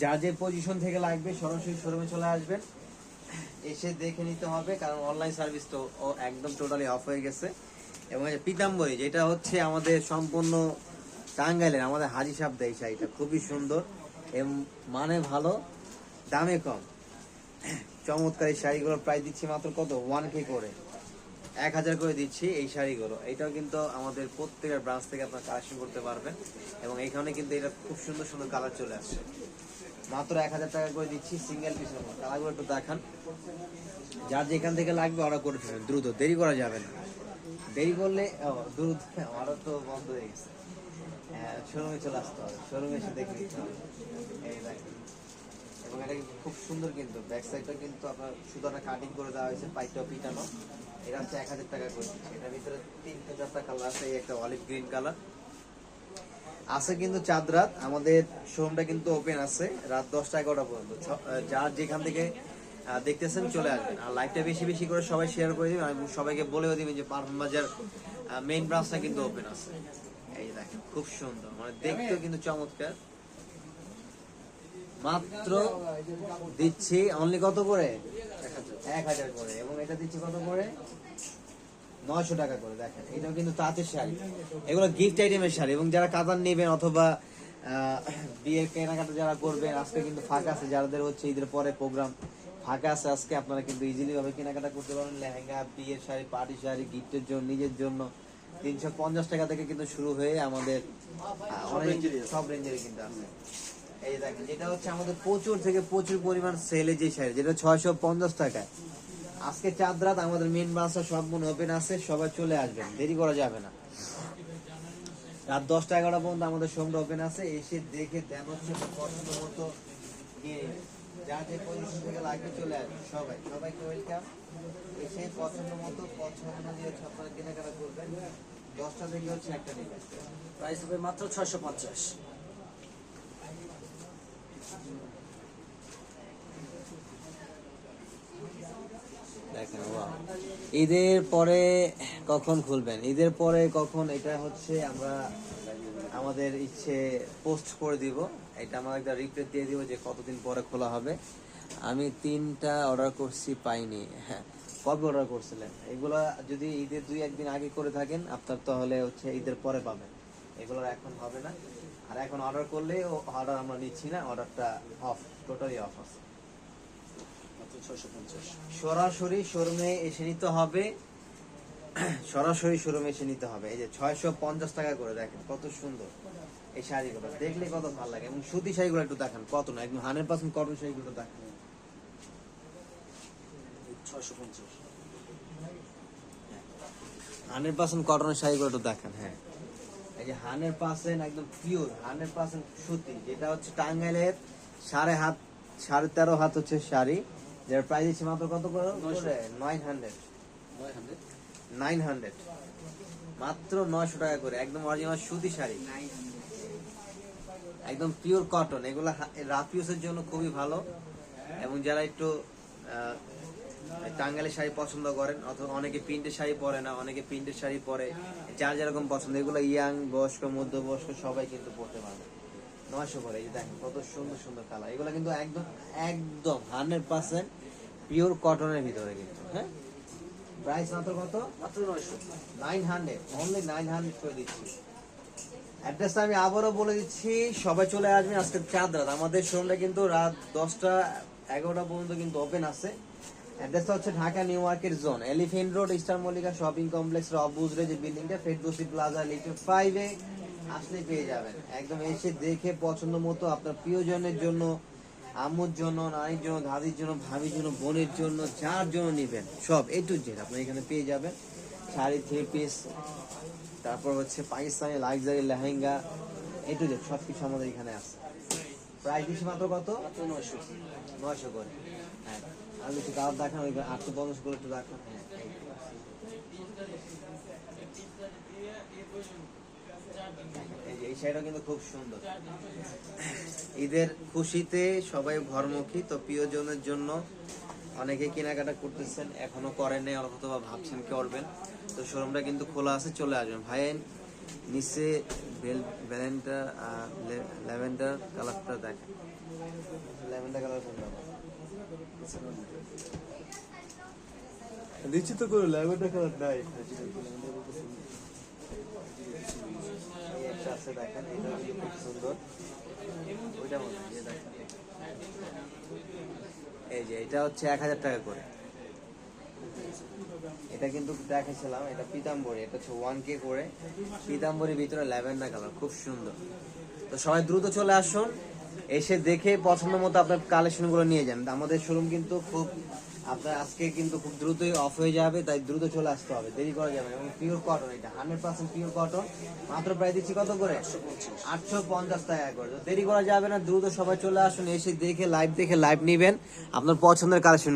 যার যে পজিশন থেকে লাগবে, সরাসরি শোরুমে চলে আসবেন। এসে দেখে নিতে হবে, কারণ অনলাইন সার্ভিস তো একদম টোটালি অফ হয়ে গেছে। এবং পিতাম্বরী যেটা হচ্ছে আমাদের সম্পূর্ণ টাঙ্গাইলের, আমাদের হাজি সাহেব দেয় শাড়িটা, খুবই সুন্দর। এবং মানে ভালো, দামে কম। চমৎকার এই শাড়িগুলোর প্রাইস দিচ্ছি মাত্র কত? ওয়ান কে করে। এক হাজার করে দিচ্ছি এই শাড়িগুলো। এটাও কিন্তু আমাদের প্রত্যেকের ব্রাঞ্চ থেকে আপনার কালেকশন করতে পারবেন। এবং এইখানে কিন্তু এটা খুব সুন্দর সুন্দর কালার চলে আসছে। মাত্র এক হাজার টাকা করে দিচ্ছি সিঙ্গেল পিসের মতো কালারগুলো একটু দেখান। যার যেখান থেকে লাগবে অর্ডার করে ফেলবেন দ্রুত, দেরি করা যাবে না। দেরি করলে দ্রুত অর্ডার তো বন্ধ হয়ে গেছে। শোরুমে চলে আসতে হবে। শোরুমে এসে দেখে হবে। এবং এটা কিন্তু খুব সুন্দর কিন্তু। ব্যাক সাইডটা কিন্তু আপনার সুতোটা কাটিং করে দেওয়া হয়েছে পাইটাও পিটানো। এটা হচ্ছে এক হাজার টাকা করে দিচ্ছে। এটার ভিতরে তিনটে চারটা কালার আছে একটা অলিভ গ্রিন কালার আছে কিন্তু চাঁদ রাত। আমাদের শোরুমটা কিন্তু ওপেন আছে, রাত দশটা এগারোটা পর্যন্ত। যার যেখান থেকে দেখতেছেন চলে আসবেন। আর লাইভটা বেশি বেশি করে সবাই শেয়ার করে দিবেন। এবং সবাইকে বলেও দিবেন যে পারফর্ম বাজার মেইন ব্রাঞ্চটা কিন্তু ওপেন আছে। এই দেখেন, খুব সুন্দর। মানে দেখতেও কিন্তু চমৎকার। মাত্র দিচ্ছি অনলি কত করে? এক হাজার করে। এবং এটা দিচ্ছি কত করে? নয়শো টাকা করে দেখেন। এটাও কিন্তু তাঁতের শাড়ি। এগুলো গিফট আইটেমের শাড়ি। এবং যারা কাতার নেবেন অথবা বিয়ের কেনাকাটা যারা করবেন আজকে কিন্তু ফাঁকা আছে। যাদের হচ্ছে ঈদের পরে প্রোগ্রাম ফাঁকা আছে আজকে আপনারা কিন্তু ইজিলি ভাবে কেনাকাটা করতে পারেন। লেহেঙ্গা বিয়ের শাড়ি পার্টি শাড়ি গিফটের জন্য নিজের জন্য। তিনশো পঞ্চাশ টাকা থেকে কিন্তু শুরু হয়ে আমাদের অনেক সব রেঞ্জের কিন্তু আছে। এই দেখেন যেটা হচ্ছে আমাদের প্রচুর থেকে প্রচুর পরিমাণ সেলে যে শাড়ি যেটা ছয়শো পঞ্চাশ টাকায়। আজকে চাঁদ রাত, আমাদের মেন ব্রাঞ্চটা সম্পূর্ণ ওপেন আছে, সবাই চলে আসবেন, দেরি করা যাবে না। রাত দশটা এগারোটা পর্যন্ত আমাদের শোরুমটা ওপেন আছে, এসে দেখে দেন হচ্ছে পছন্দ মতো চলে আসবে, সবাই এসে পছন্দ মতো, পছন্দ দশটা থেকে হচ্ছে একটা প্রাইস হবে মাত্র ছয়শো পঞ্চাশ। দেখেন ঈদের পরে কখন খুলবেন? ঈদের পরে কখন? এটা হচ্ছে আমরা আমাদের ইচ্ছে পোস্ট করে দিব। এটা আমরা একটা রিপ্লেট দিয়ে দিব যে কতদিন পরে খোলা হবে। আমি তিনটা অর্ডার করছি, পাইনি। হ্যাঁ কবে অর্ডার করছিলেন? এগুলো যদি ঈদের দুই, একদিন আগে করে থাকেন, আপনার তাহলে হচ্ছে ঈদের পরে পাবেন। এগুলো এখন হবে না। আর এখন অর্ডার করলে অর্ডার আমরা নিচ্ছি না, অর্ডারটা অফ টোটালি অফ আছে। সরাসরি শোরুমে এসে নিতে হবে। সরাসরি শোরুমে এসে নিতে হবে। এই যে ছয়শো পঞ্চাশ টাকা করে দেখেন কত সুন্দর এই শাড়িগুলো। দেখলে কত ভালো লাগে। এবং সুতি শাড়িগুলো একটু দেখেন কত না? একদম হান্ড্রেড পার্সেন্ট কটন শাড়িগুলো দেখেন। ছয়শো পঞ্চাশ। হান্ড্রেড পার্সেন্ট কটনের শাড়িগুলো একটু দেখেন হ্যাঁ। এই যে হান্ড্রেড পার্সেন্ট একদম পিওর হান্ড্রেড পার্সেন্ট সুতি। যেটা হচ্ছে টাঙ্গাইলের সাড়ে হাত সাড়ে তেরো হাত হচ্ছে শাড়ি। যার প্রাইস দিচ্ছে মাত্র কত করে? নয় হান্ড্রেড নয় হান্ড্রেড নাইন হান্ড্রেড মাত্র নয়শো টাকা করে। একদম অরিজিনাল সুতি শাড়ি। একদম পিওর কটন এগুলো রাফিউসের জন্য খুবই ভালো। এবং যারা একটু আহ, টাঙ্গাইলের শাড়ি পছন্দ করেন অথবা অনেকে প্রিন্টের শাড়ি পরে না অনেকে প্রিন্টের শাড়ি পরে যার যেরকম পছন্দ এগুলো ইয়াং বয়স্ক মধ্যবয়স্ক সবাই কিন্তু পড়তে পারবে। নয়শো করে, এই দেখেন কত সুন্দর সুন্দর কালার। এগুলো কিন্তু একদম একদম হান্ড্রেড পার্সেন্ট পিওর কটনের ভিতরে কিন্তু হ্যাঁ? প্রাইস মাত্র কত? মাত্র নয়শো। Nine hundred only nine hundred করে দিচ্ছি। অ্যাড্রেসটা আমি আবারও বলে দিচ্ছি, সবাই চলে আসবেন আজকে চাঁদ রাত আমাদের শোরুমটা কিন্তু রাত দশটা এগারোটা পর্যন্ত কিন্তু ওপেন আছে। অ্যাড্রেসটা হচ্ছে Dhaka new market zone, elephant road, eastern Mallika shopping complex অবুজরে যে বিল্ডিংটা ফেরদোসি প্লাজা, লিফট ফাইভে আসলে পেয়ে যাবেন। একদম এসে দেখে পছন্দ মতো আপনার প্রিয়জনের জন্য আম্মুর জন্য নারীর জন্য দাদির জন্য ভাবির জন্য বোনের জন্য যার জন্য নেবেন সব এ টু জেড আপনি এখানে পেয়ে যাবেন। শাড়ি থ্রি পিস তারপর হচ্ছে Pakistani luxury lehenga A to Z সব কিছু আমাদের এখানে আছে। প্রাইস দিচ্ছি মাত্র কত? নয়শো। নয়শো করে। হ্যাঁ আর একটু কালার দেখান ওই আটশো পঞ্চাশ করে একটু দেখান। হ্যাঁ এই শাড়িটা কিন্তু খুব সুন্দর। ঈদের খুশিতে সবাই ঘরমুখী, তো প্রিয়জনের জন্য অনেকে কেনাকাটা করতেছেন, এখনও করেন অথবা ভাবছেন করবেন। তো শোরুমটা কিন্তু খোলা আছে, চলে আসবেন। ভাই, নিচে ভ্যালেন্টার ল্যাভেন্ডার কালারটা দেখেন। ল্যাভেন্ডার কালার কোনটা? দিচ্ছি করে ল্যাভেন্ডার কালার নাই। আছে দেখেন এটা কিন্তু খুব সুন্দর। ওইটা মনে হয়, দেখেন। এই যে এটা হচ্ছে এক হাজার টাকা করে। এটা কিন্তু দেখেছিলাম এটা পিতাম্বরী এটা হচ্ছে ওয়ান কে করে। পিতাম্বরীর ভিতরে ল্যাভেন্ডার কালার খুব সুন্দর। তো সবাই দ্রুত চলে আসুন এসে দেখে পছন্দ মতো আপনার কালেকশনগুলো নিয়ে যান। আমাদের শোরুম কিন্তু খুব আপনার আজকে কিন্তু খুব দ্রুতই অফ হয়ে যাবে, তাই দ্রুত চলে আসতে হবে। দেরি করা যাবে এবং পিওর কটন এটা হান্ড্রেড পার্সেন্ট পিওর কটন মাত্র প্রায় দিচ্ছি কত করে? আটশো পঞ্চাশ টাকা করে। দেরি করা যাবে না, দ্রুত সবাই চলে আসুন, এসে দেখে লাইভ দেখে লাইভ নিবেন। আপনার পছন্দের কালেকশন